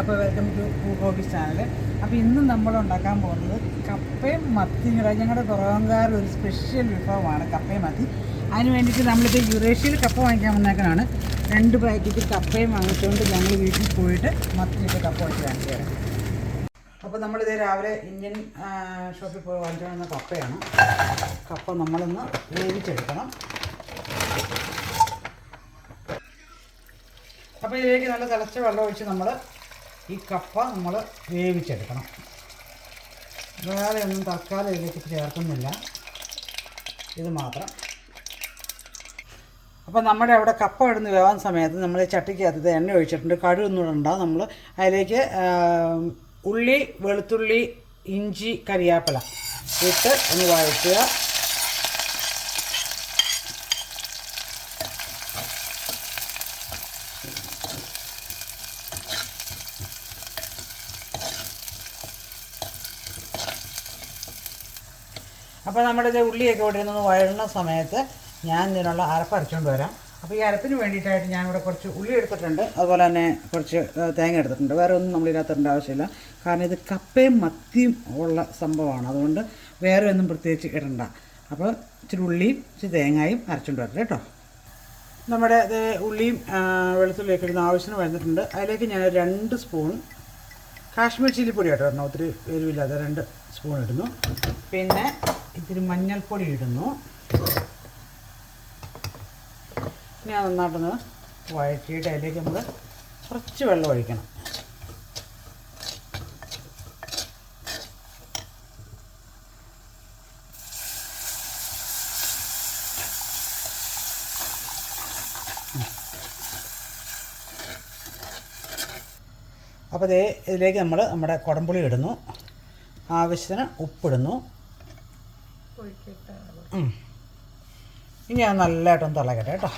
അപ്പോൾ welcome to hobbies channel അപ്പോൾ ഇന്ന് നമ്മൾ ഉണ്ടാക്കാൻ പോകുന്നത് കപ്പയും മത്തിയും കൂടെ ഞങ്ങളുടെ കുറവങ്കാർ ഒരു സ്പെഷ്യൽ വിഭവമാണ് കപ്പയും മത്തി. അതിന് വേണ്ടിയിട്ട് നമ്മളിപ്പോൾ യുറേഷ്യയിൽ കപ്പ വാങ്ങിക്കാൻ വന്നേക്കാനാണ് രണ്ട് പാക്കറ്റ് കപ്പയും വാങ്ങിച്ചുകൊണ്ട് ഞങ്ങൾ വീട്ടിൽ പോയിട്ട് മത്തിയിട്ട് കപ്പ വെച്ച് കാണിച്ചു തരാം. അപ്പോൾ നമ്മളിത് രാവിലെ ഇന്ത്യൻ ഷോപ്പിൽ പോയി വാങ്ങിച്ചു വന്ന കപ്പയാണ്. കപ്പ നമ്മളൊന്ന് വേവിച്ചെടുക്കണം. അപ്പോൾ ഇതിലേക്ക് നല്ല തിളച്ച വെള്ളം ഒഴിച്ച് നമ്മൾ ഈ കപ്പ നമ്മൾ വേവിച്ചെടുക്കണം. വേറെ ഒന്നും തൽക്കാലം ഇതിലേക്ക് ചേർക്കുന്നില്ല. ഇത് മാത്രം. അപ്പോൾ നമ്മുടെ അവിടെ കപ്പ ഇടുന്ന വേവാൻ സമയത്ത് നമ്മൾ ചട്ടിക്കകത്ത് എണ്ണ ഒഴിച്ചിട്ടുണ്ട്. ഇടണ്ട നമ്മൾ അതിലേക്ക് ഉള്ളി വെളുത്തുള്ളി ഇഞ്ചി കരിയാപ്പില ഇട്ട് ഒന്ന് വഴറ്റുക. അപ്പോൾ നമ്മുടെ ഇത് ഉള്ളിയൊക്കെ ഇവിടെ നിന്ന് വഴണ സമയത്ത് ഞാൻ ഇതിനുള്ള അരപ്പ് അരച്ചുകൊണ്ട് വരാം. അപ്പോൾ ഈ അരപ്പിന് വേണ്ടിയിട്ടായിട്ട് ഞാനിവിടെ കുറച്ച് ഉള്ളി എടുത്തിട്ടുണ്ട്. അതുപോലെ തന്നെ കുറച്ച് തേങ്ങ എടുത്തിട്ടുണ്ട്. വേറെ ഒന്നും നമ്മൾ ആവശ്യമില്ല. കാരണം ഇത് കപ്പയും മത്തിയും ഉള്ള സംഭവമാണ്. അതുകൊണ്ട് വേറെ ഒന്നും പ്രത്യേകിച്ച് ഇടണ്ട. അപ്പോൾ ഇച്ചിരി ഉള്ളിയും ഇച്ചിരി തേങ്ങയും അരച്ചുകൊണ്ട് വരട്ടെ കേട്ടോ. നമ്മുടെ ഇത് ഉള്ളിയും വെളുത്തുള്ളിയൊക്കെ ഇടുന്ന ആവശ്യത്തിന് വരുന്നിട്ടുണ്ട് അതിലേക്ക് ഞാൻ രണ്ട് സ്പൂൺ കാശ്മീർ ചില്ലിപ്പൊടി ആയിട്ട് ഇടണം. ഒത്തിരി എരിവില്ലാതെ രണ്ട് സ്പൂൺ ഇടുന്നു. പിന്നെ ഇത്തിരി മഞ്ഞൾപ്പൊടി ഇടുന്നു. ഞാൻ നന്നായിട്ടൊന്ന് വഴറ്റിയിട്ട് അതിലേക്ക് നമ്മൾ കുറച്ച് വെള്ളം ഒഴിക്കണം. അപ്പോൾ ദേ ഇതിലേക്ക് നമ്മൾ നമ്മുടെ കുടംപുളി ഇടുന്നു. ആവശ്യത്തിന് ഉപ്പിടുന്നു. ഇനി അത് നല്ലതായിട്ടൊന്ന് തിളക്കട്ടെ കേട്ടോ.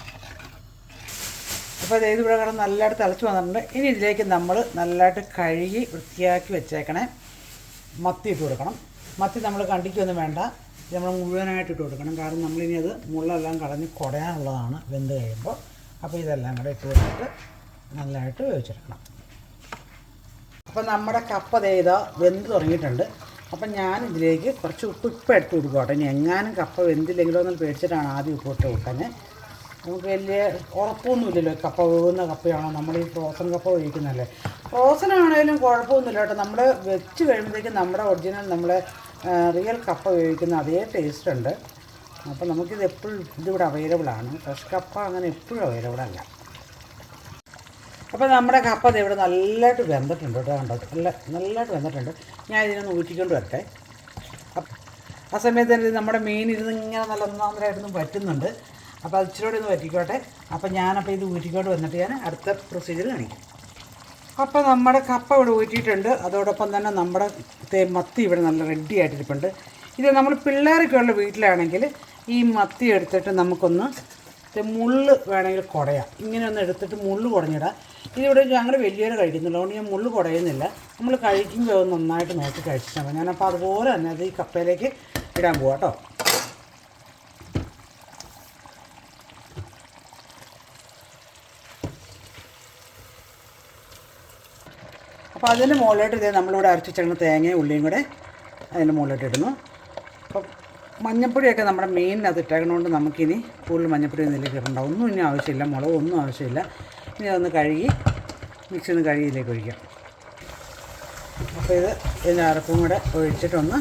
അപ്പോൾ ഇത് ഇവിടെ കിടന്ന് നല്ലതായിട്ട് തിളച്ച് വന്നിട്ടുണ്ട്. ഇനി ഇതിലേക്ക് നമ്മൾ നല്ലതായിട്ട് കഴുകി വൃത്തിയാക്കി വെച്ചേക്കണേ. മത്തി ഇട്ട് കൊടുക്കണം. മത്തി നമ്മൾ കണ്ടിക്കൊന്നും വേണ്ട. നമ്മൾ മുഴുവനായിട്ട് ഇട്ട് കൊടുക്കണം. കാരണം നമ്മളിനി അത് മുള്ളെല്ലാം കളഞ്ഞ് കുടയാനുള്ളതാണ് വെന്ത് കഴിയുമ്പോൾ. അപ്പോൾ ഇതെല്ലാം കൂടെ ഇട്ട് കൊടുത്തിട്ട് നല്ലതായിട്ട് വേവിച്ചെടുക്കണം. അപ്പോൾ നമ്മുടെ കപ്പ ചെയ്ത വെന്ത് തുടങ്ങിയിട്ടുണ്ട്. അപ്പം ഞാൻ ഇതിലേക്ക് കുറച്ച് ഉപ്പ് ഇപ്പം എടുത്ത് കൊടുക്കട്ടെ ഇനി എങ്ങാനും കപ്പ വെന്തില്ലെങ്കിലോ എന്ന് പേടിച്ചിട്ടാണ് ആദ്യം ഉപ്പ് ഇട്ട് കൊടുക്കാൻ നമുക്ക് വലിയ ഉറപ്പൊന്നുമില്ലല്ലോ കപ്പ വേകുന്ന കപ്പയാണോ? നമ്മൾ ഈ ഫ്രോസൺ കപ്പ ഒഴിക്കുന്നല്ലേ ഫ്രോസൺ ആണെങ്കിലും കുഴപ്പമൊന്നുമില്ല കേട്ടോ. നമ്മൾ വെച്ച് കഴിയുമ്പോഴത്തേക്കും നമ്മുടെ ഒറിജിനൽ നമ്മൾ റിയൽ കപ്പ വേവിക്കുന്ന അതേ ടേസ്റ്റ് ഉണ്ട്. അപ്പോൾ നമുക്കിത് എപ്പോഴും ഇതിവിടെ അവൈലബിൾ ആണ്. ഫ്രഷ് കപ്പ അങ്ങനെ എപ്പോഴും അവൈലബിൾ അല്ല. അപ്പോൾ നമ്മുടെ കപ്പ ഇവിടെ നല്ലതായിട്ട് വെന്തിട്ടുണ്ട് കേട്ടോ കണ്ടോ? നല്ല നല്ലതായിട്ട് വെന്തിട്ടുണ്ട്. ഞാൻ ഇതിനൊന്ന് ഊറ്റിക്കൊണ്ട് വരട്ടെ. ആ സമയത്ത് തന്നെ നമ്മുടെ മീൻ ഇരുന്ന് ഇങ്ങനെ നല്ല ഒന്നാന്തരമായിട്ടൊന്നും പറ്റുന്നുണ്ട് അപ്പോൾ അത് ഇച്ചിരി ഒന്ന് പറ്റിക്കോട്ടെ അപ്പോൾ ഞാനപ്പോൾ ഇത് ഊറ്റിക്കൊണ്ട് വന്നിട്ട് ഞാൻ അടുത്ത പ്രൊസീജിയർ കാണിക്കും. അപ്പോൾ നമ്മുടെ കപ്പ ഇവിടെ ഊറ്റിയിട്ടുണ്ട്. അതോടൊപ്പം തന്നെ നമ്മുടെ മത്തി ഇവിടെ നല്ല റെഡി ആയിട്ടിരിപ്പുണ്ട്. ഇത് നമ്മൾ പിള്ളേരൊക്കെ ഉള്ള വീട്ടിലാണെങ്കിൽ ഈ മത്തി എടുത്തിട്ട് നമുക്കൊന്ന് മുള്ള് വേണമെങ്കിൽ കുടയാം. ഇങ്ങനെ ഒന്ന് എടുത്തിട്ട് മുള്ള് കുടഞ്ഞിടാം. ഇതിവിടെ ഞങ്ങൾ വലിയൊരു കഴിക്കുന്നുള്ളൂ. അതുകൊണ്ട് ഞാൻ മുള്ള് കുടയുന്നില്ല. നമ്മൾ കഴിക്കുമ്പോൾ അത് നന്നായിട്ട് നോക്കി കഴിച്ചാൽ മതി. ഞാനപ്പോൾ അതുപോലെ തന്നെ അത് ഈ കപ്പയിലേക്ക് ഇടാൻ പോവാം കേട്ടോ. അപ്പോൾ അതിന്റെ മുകളിലോട്ട് ഇതേ നമ്മളിവിടെ അരച്ചു വെച്ചിരുന്ന തേങ്ങയും ഉള്ളിയും കൂടെ അതിന്റെ മുകളിലോട്ട് ഇടുന്നു. അപ്പം മഞ്ഞപ്പൊടിയൊക്കെ നമ്മുടെ മെയിനകത്ത് ഇട്ടേക്കണോണ്ട് നമുക്കിനി കൂടുതൽ മഞ്ഞപ്പൊടി ഇതിലേക്ക് ഇടണ്ട. ഒന്നും ഇനി ആവശ്യമില്ല മുളക് ഒന്നും ആവശ്യമില്ല. ഇനി അതൊന്ന് കഴുകി മിക്സി ഒന്ന് കഴുകിയിലേക്ക് ഒഴിക്കാം. അപ്പോൾ ഇത് അരപ്പും കൂടെ ഒഴിച്ചിട്ടൊന്ന്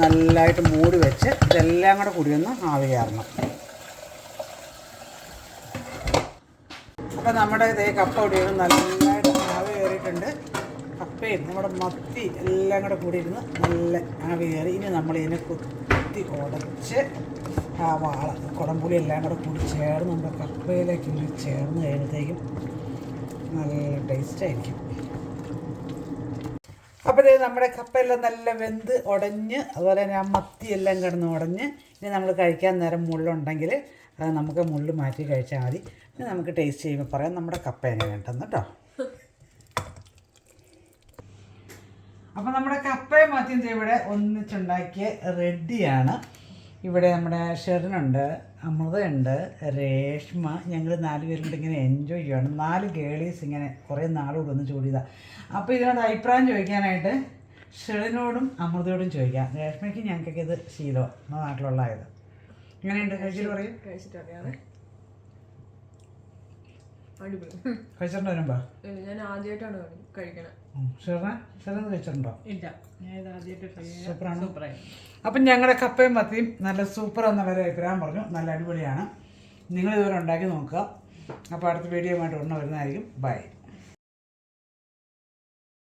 നല്ലതായിട്ട് മൂടി വെച്ച് ഇതെല്ലാം കൂടെ കൂടി ഒന്ന് ആവി അപ്പോൾ നമ്മുടെ ഇതേ കപ്പ ഒടിയത് നല്ലതായിട്ട് ആവി കയറിയിട്ടുണ്ട്. കപ്പയും നമ്മുടെ മത്തി എല്ലാം കൂടെ കൂടി ഇരുന്ന് നല്ല ആവി കയറി. ഇനി നമ്മൾ ഇതിനെ കുത്തി ഉടച്ച് ആ വാള കുടംപുളി എല്ലാം കൂടെ കൂടി ചേർന്ന് നമ്മുടെ കപ്പയിലേക്ക് ഇങ്ങനെ ചേർന്ന് കഴിയുമ്പോഴത്തേക്കും നല്ല ടേസ്റ്റ് ആയിരിക്കും. അപ്പോൾ ഇത് നമ്മുടെ കപ്പയെല്ലാം നല്ല വെന്ത് ഉടഞ്ഞ് അതുപോലെ തന്നെ ആ മത്തി എല്ലാം കിടന്ന് ഉടഞ്ഞ് ഇനി നമ്മൾ കഴിക്കാൻ നേരം മുള്ളുണ്ടെങ്കിൽ അത് നമുക്ക് മുള്ളു മാറ്റി കഴിച്ചാൽ മതി. ഇനി നമുക്ക് ടേസ്റ്റ് ചെയ്യുമ്പോൾ പറയാം നമ്മുടെ കപ്പ എങ്ങനെയുണ്ടെന്ന് കേട്ടോ. അപ്പോൾ നമ്മുടെ കപ്പയും മത്തിയും ഇവിടെ ഒന്നിച്ചുണ്ടാക്കിയ റെഡിയാണ്. ഇവിടെ നമ്മുടെ ഷെറിനുണ്ട് അമൃതയുണ്ട് രേഷ്മ ഞങ്ങൾ നാല് പേരും കൂടി ഇങ്ങനെ എൻജോയ് ചെയ്യുകയാണ് നാല് ഗേളീസ് ഇങ്ങനെ കുറേ നാളുകൂടെ ഒന്ന് ചൂടിയതാണ് അപ്പോൾ ഇതിനോട് അഭിപ്രായം ചോദിക്കാനായിട്ട് ഷെറിനോടും അമൃതയോടും ചോദിക്കാം. രേഷ്മയ്ക്ക് ഞങ്ങൾക്കൊക്കെ ഇത് ശീലമാണ് നാട്ടിലുള്ളതായത്. എങ്ങനെയുണ്ട്? കഴിച്ചിട്ട് പറയും. കഴിച്ചിട്ട് കഴിച്ചിട്ടറിയാതെ അടിപൊളി. കഴിച്ചിട്ടുണ്ട് വരുമ്പോ? ഞാൻ ആദ്യമായിട്ടാണ് അപ്പം ഞങ്ങളുടെ കപ്പയും മത്തിയും നല്ല സൂപ്പർ എന്നവരെ അഭിപ്രായം പറഞ്ഞു. നല്ല അടിപൊളിയാണ്. നിങ്ങൾ ഇതുവരെ ഉണ്ടാക്കി നോക്കുക. അപ്പോൾ അടുത്ത വീഡിയോ ആയിട്ട് ഉടനെ വരുന്നതായിരിക്കും. ബൈ